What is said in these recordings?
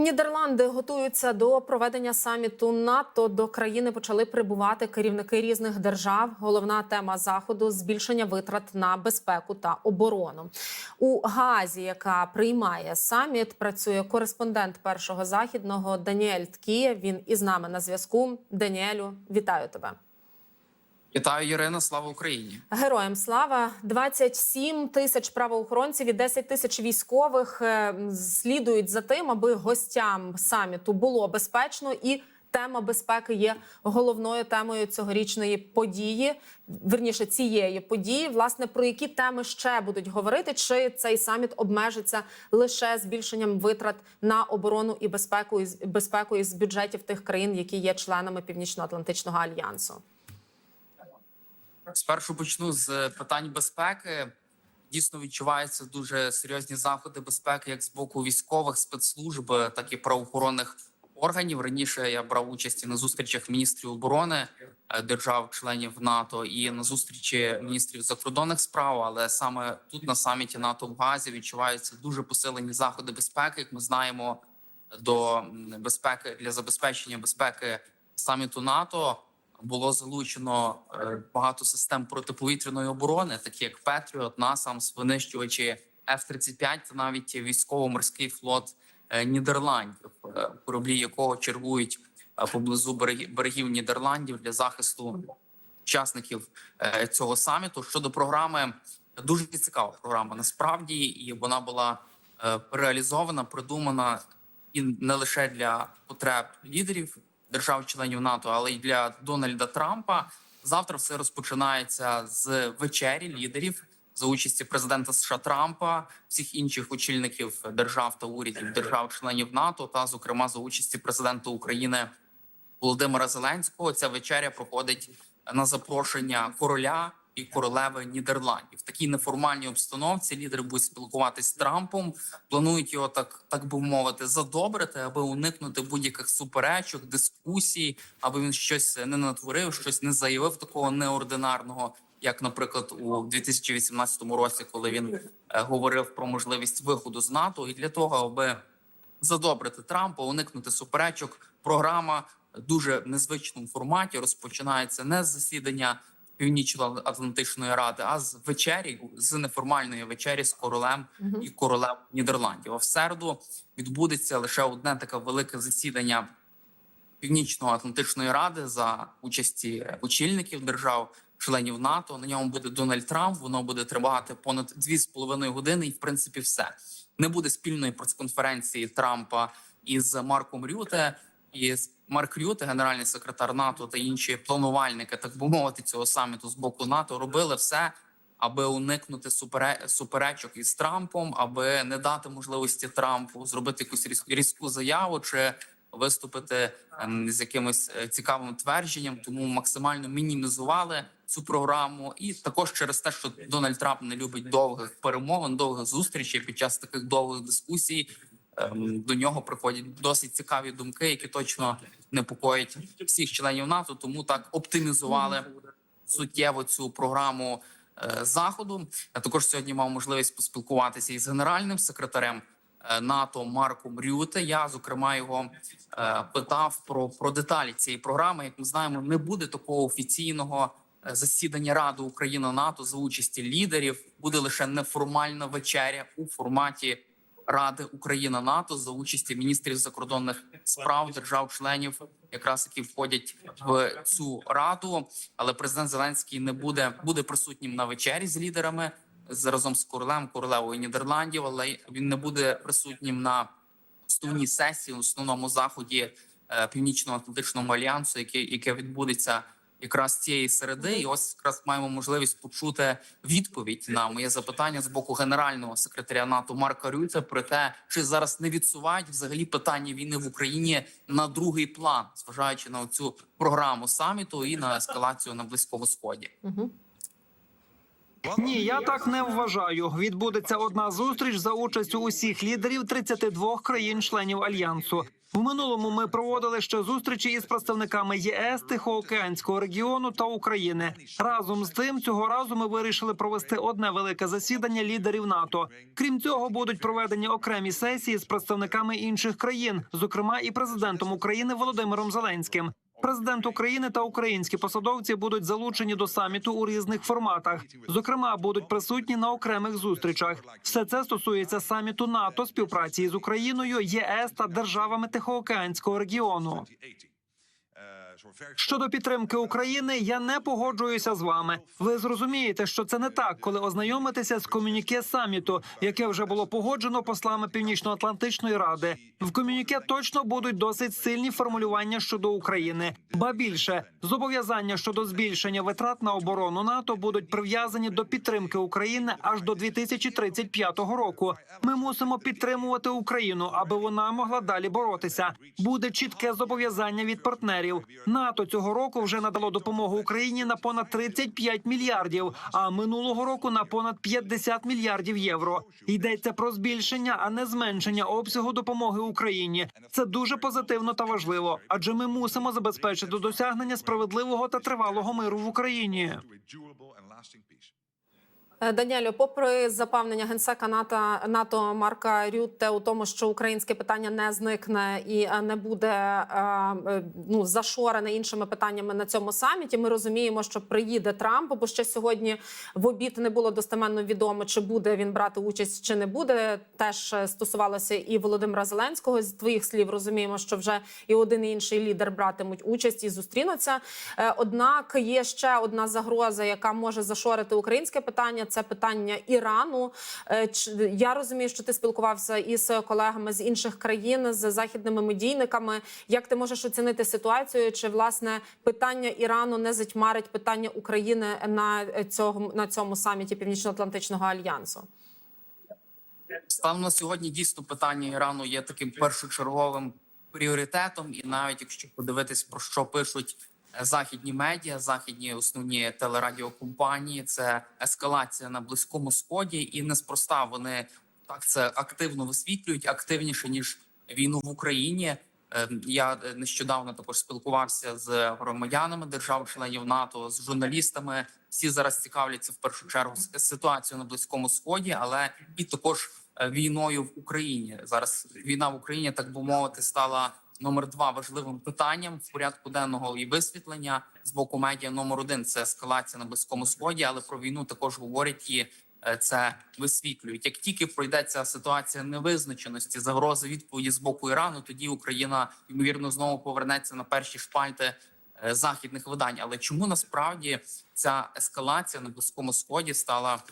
Нідерланди готуються до проведення саміту НАТО. До країни почали прибувати керівники різних держав. Головна тема заходу збільшення витрат на безпеку та оборону. У Газі, яка приймає саміт, працює кореспондент першого західного Даніель Ткіє. Він із нами на зв'язку. Даніелю, вітаю тебе. Вітаю, Ірина. Слава Україні! Героям слава 27 тисяч правоохоронців і 10 тисяч військових е, слідують за тим, аби гостям саміту було безпечно і. Тема безпеки є головною темою цьогорічної події. Верніше цієї події, власне, про які теми ще будуть говорити, чи цей саміт обмежиться лише збільшенням витрат на оборону і безпеку із безпеку із бюджетів тих країн, які є членами Північно-Атлантичного альянсу. Спершу почну з питань безпеки. Дійсно відчуваються дуже серйозні заходи безпеки, як з боку військових спецслужб, так і правоохоронних органів. Раніше я брав участь і на зустрічах міністрів оборони е, держав-членів НАТО і на зустрічі міністрів закордонних справ. Але саме тут на саміті НАТО в Газі відчуваються дуже посилені заходи безпеки. Як ми знаємо, до безпеки для забезпечення безпеки саміту НАТО було залучено е, багато систем протиповітряної оборони, такі як Петріот, НАСАМС, винищувачі F-35 та навіть військово-морський флот е, Нідерландів, е, кораблі якого чергують поблизу берегів, Нідерландів для захисту учасників цього саміту. Щодо програми, дуже цікава програма насправді, і вона була реалізована, придумана і не лише для потреб лідерів держав-членів НАТО, але й для Дональда Трампа. Завтра все розпочинається з вечері лідерів за участі президента США Трампа, всіх інших очільників держав та урядів держав-членів НАТО, та зокрема за участі президента України Володимира Зеленського. Ця вечеря проходить на запрошення короля і королеви Нідерландів. В такій неформальній обстановці лідери будуть спілкуватись з Трампом. Планують його так, так би мовити, задобрити, аби уникнути будь-яких суперечок, дискусій, аби він щось не натворив, щось не заявив такого неординарного. Як, наприклад, у 2018 році, коли він е, говорив про можливість виходу з НАТО, і для того, аби задобрити Трампа, уникнути суперечок. Програма дуже незвичному форматі розпочинається не з засідання Північно-Атлантичної ради, а з вечері з неформальної вечері з королем і королем Нідерландів. А в середу відбудеться лише одне таке велике засідання Північно-Атлантичної ради за участі очільників держав. Членів НАТО на ньому буде Дональд Трамп. Воно буде тривати понад дві з половиною години, і в принципі все не буде спільної прес-конференції Трампа із Марком Рюте. І Марк Рюте, генеральний секретар НАТО та інші планувальники, так би мовити, цього саміту з боку НАТО робили все, аби уникнути супере- суперечок із Трампом, аби не дати можливості Трампу зробити якусь різ- різку заяву чи виступити ем, з якимось е, цікавим твердженням. Тому максимально мінімізували цю програму, і також через те, що Дональд Трамп не любить довгих перемовин, довгих зустрічей під час таких довгих дискусій. Ем, До нього приходять досить цікаві думки, які точно непокоять всіх членів НАТО. Тому так оптимізували суттєво цю програму е, заходу. Я також сьогодні мав можливість поспілкуватися із генеральним секретарем е, НАТО Марком Рюте. Я зокрема його е, питав про, про деталі цієї програми. Як ми знаємо, не буде такого офіційного е, засідання Ради Україна НАТО за участі лідерів. Буде лише неформальна вечеря у форматі. Ради Україна НАТО за участі міністрів закордонних справ держав-членів, якраз які входять в цю раду. Але президент Зеленський не буде буде присутнім на вечері з лідерами з разом з королем, королевою Нідерландів. Але він не буде присутнім на основній сесії, основному заході е, Північно-Атлантичного альянсу, яке, яке відбудеться якраз цієї середи. І ось якраз маємо можливість почути відповідь на моє запитання з боку генерального секретаря НАТО Марка Рюта про те, чи зараз не відсувають взагалі питання війни в Україні на другий план, зважаючи на цю програму саміту і на ескалацію на близькому сході. Ні, я так не вважаю. Відбудеться одна зустріч за участю усіх лідерів 32 країн-членів альянсу. В минулому ми проводили ще зустрічі із представниками ЄС, Тихоокеанського регіону та України. Разом з тим, цього разу ми вирішили провести одне велике засідання лідерів НАТО. Крім цього, будуть проведені окремі сесії з представниками інших країн, зокрема і президентом України Володимиром Зеленським. Президент України та українські посадовці будуть залучені до саміту у різних форматах. Зокрема, будуть присутні на окремих зустрічах. Все це стосується саміту НАТО, співпраці з Україною, ЄС та державами Тихоокеанського регіону. Щодо підтримки України, я не погоджуюся з вами. Ви зрозумієте, що це не так, коли ознайомитеся з комюніке саміту, яке вже було погоджено послами Північно-Атлантичної ради. В комюніке точно будуть досить сильні формулювання щодо України. Ба більше зобов'язання щодо збільшення витрат на оборону НАТО будуть прив'язані до підтримки України аж до 2035 року. Ми мусимо підтримувати Україну, аби вона могла далі боротися. Буде чітке зобов'язання від партнерів. НАТО цього року вже надало допомогу Україні на понад 35 мільярдів, а минулого року на понад 50 мільярдів євро. Йдеться про збільшення, а не зменшення обсягу допомоги Україні. Це дуже позитивно та важливо, адже ми мусимо забезпечити досягнення справедливого та тривалого миру в Україні. Е, Даніелю, попри запевнення генсека НАТО, НАТО Марка Рютте у тому, що українське питання не зникне і е, не буде е, ну зашорене іншими питаннями на цьому саміті. Ми розуміємо, що приїде Трамп, бо ще сьогодні в обід не було достеменно відомо, чи буде він брати участь, чи не буде. Теж стосувалося і Володимира Зеленського. З твоїх слів розуміємо, що вже і один і інший лідер братимуть участь і зустрінуться. Однак є ще одна загроза, яка може зашорити українське питання. Це питання Ірану. Е, Я розумію, що ти спілкувався із колегами з інших країн, з західними медійниками. Як ти можеш оцінити ситуацію? Чи власне питання Ірану не затьмарить питання України на цьому на цьому саміті Північно-Атлантичного альянсу? На сьогодні дійсно питання Ірану є таким першочерговим пріоритетом, і навіть якщо подивитись про що пишуть е, західні медіа, західні основні телерадіокомпанії, це ескалація на близькому сході, і неспроста вони так це активно висвітлюють активніше ніж війну в Україні. Е, Я е, нещодавно також спілкувався з громадянами держав-членів НАТО, з журналістами. Всі зараз цікавляться в першу чергу ситуацією на близькому сході, але і також е, війною в Україні. Зараз війна в Україні, так би мовити, стала номер два важливим питанням в порядку денного і висвітлення з боку медіа. Номер один це ескалація на близькому сході, але про війну також говорять і е, це висвітлюють. Як тільки пройде ця ситуація невизначеності, загрози відповіді з боку Ірану, тоді Україна ймовірно знову повернеться на перші шпальти е, західних видань. Але чому насправді ця ескалація на близькому сході стала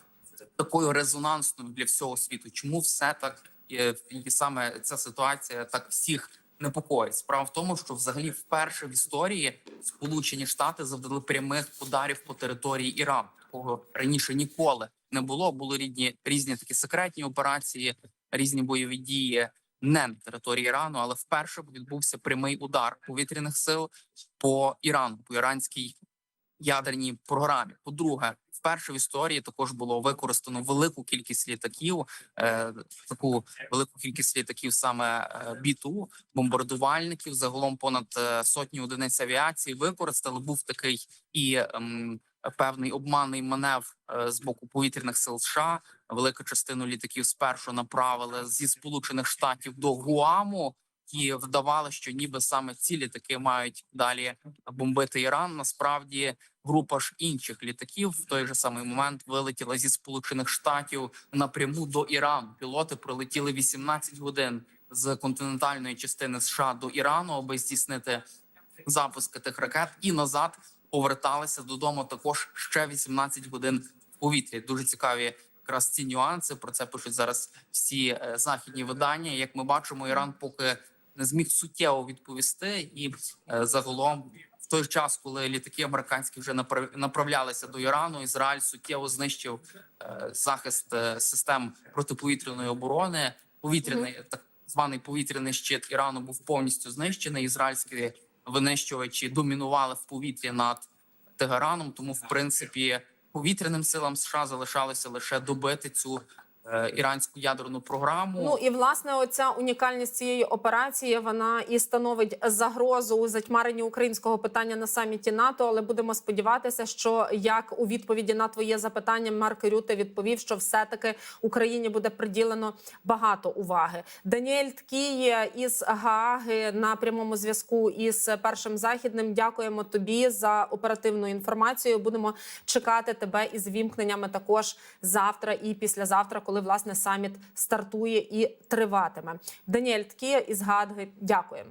такою резонансною для всього світу? Чому все так е, і саме ця ситуація так всіх непокоїть? Справа в тому, що взагалі вперше в історії Сполучені Штати завдали прямих ударів по території Ірану. Такого раніше ніколи не було. Були різні різні такі секретні операції, різні бойові дії не на території Ірану, але вперше відбувся прямий удар повітряних сил по Ірану, по іранській ядерній програмі. По-друге, вперше в історії також було використано велику кількість літаків, е, таку велику кількість літаків саме е, біту, бомбардувальників. Загалом понад е, сотні одиниць авіації використали. Був такий і ем, певний обманний маневр з боку повітряних сил США. Велику частину літаків спершу направили зі сполучених штатів до Гуаму. І вдавали, що ніби саме ці літаки мають далі бомбити Іран. Насправді група ж інших літаків в той же самий момент вилетіла зі сполучених штатів напряму до Ірану. Пілоти пролетіли 18 годин з континентальної частини США до Ірану, аби здійснити запуски тих ракет, і назад поверталися додому. Також ще 18 годин в повітрі. Дуже цікаві якраз ці нюанси. Про це пишуть зараз всі е, західні видання. Як ми бачимо, Іран поки не зміг суттєво відповісти, і е, загалом в той час, коли літаки американські вже направ- направлялися до Ірану, Ізраїль суттєво знищив е, захист е, систем протиповітряної оборони. Повітряний так званий повітряний щит Ірану був повністю знищений. Ізраїльські винищувачі домінували в повітрі над Тегераном. Тому, в принципі, повітряним силам США залишалося лише добити цю іранську ядерну програму. Ну і власне, оця унікальність цієї операції вона і становить загрозу у затьмаренні українського питання на саміті НАТО. Але будемо сподіватися, що як у відповіді на твоє запитання Марк Рюте відповів, що все таки Україні буде приділено багато уваги. Даніель Ткій із Гааги на прямому зв'язку із першим західним. Дякуємо тобі за оперативну інформацію. Будемо чекати тебе із вімкненнями також завтра і післязавтра, коли коли власне саміт стартує і триватиме. Даніель Ткія із Гадги. Дякую.